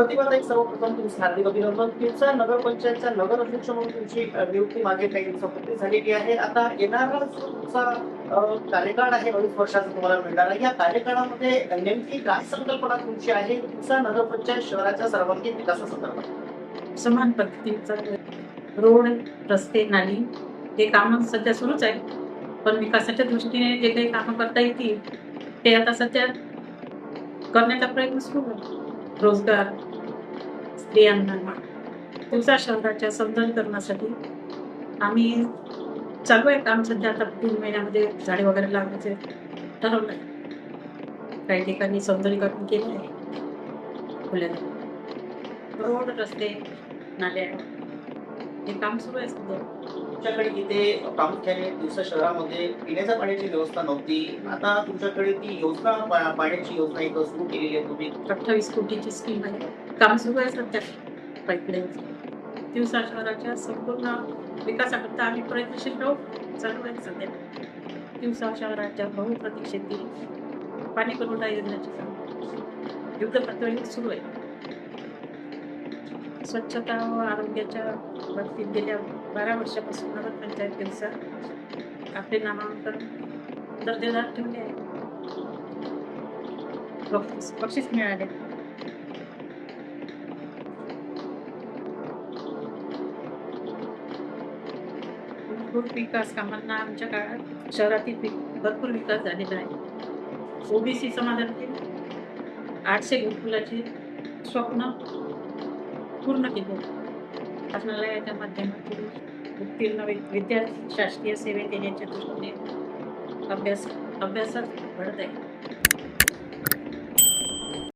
प्रतिभाताई सर्वप्रथम तुमचं हार्दिक अभिनंदन तुमचा नगरपंचायतचा नगर अध्यक्ष म्हणून तुमची नियुक्ती मागे काही दिवसापूर्वी झालेली आहे. आता येणारा जो तुमचा कार्यकाळ आहे अडीच वर्षाचा तुम्हाला मिळणार आहे. या कार्यकाळामध्ये नेमकी काय संकल्पना तुमची आहे? तुमचा नगरपंचायत शहराच्या सर्वांगीण विकासासंदर्भात. समान पद्धतीचं रोड रस्ते नाली हे काम सध्या सुरूच आहे पण विकासाच्या दृष्टीने जे काही कामं करता येतील ते आता सध्या करण्याचा प्रयत्न सुरू आहे. रोजगार स्त्रियांना. दिवसा शहराच्या सौंदर्यीकरणासाठी आम्ही चालू आहे काम सध्या. आता तीन महिन्यामध्ये झाडे वगैरे लावण्याचे ठरवलं आहे काही ठिकाणी सौंदर्यीकरण केलं आहे खुल्या रोड रस्ते नाल्या हे काम सुरू आहे सध्या. तुमच्याकडे इथे प्रामुख्याने दिवसा शहरामध्ये पिण्याच्या पाण्याची व्यवस्था नव्हती. आता तुमच्याकडे ती योजना पाण्याची योजना एक सुरू केलेली आहे तुम्ही. अठ्ठावीस कोटीची स्कीम आहे. काम सुरू आहे सध्या पाईपलाईनचं दिवसा शहराच्या संपूर्ण विकासाकरता आम्ही प्रयत्नशील राहू चालू आहे सध्या. दिवसा शहराच्या बहुप्रतीक्षेतील पाणी पुरवठा योजनेचे काम. युद्ध पातळीवर सुरू आहे. स्वच्छता व आरोग्याच्या बाबतीत गेल्या बारा वर्षापासून नगरपंचायत दिवसा आपले नामांकन दर्जेदार ठेवले आहे. बक्षीस बक्षीस मिळाले. भरपूर विकास कामांना आमच्या काळात शहरातील भरपूर विकास झालेला आहे. ओबीसी समाजातील आठशे घरकुलाचे स्वप्न पूर्ण केले. शासनालयाच्या माध्यमातून उत्तीर्ण वि- विद्यार्थी शासकीय सेवेत येण्याच्या दृष्टीने अभ्यास अभ्यासात घडत आहे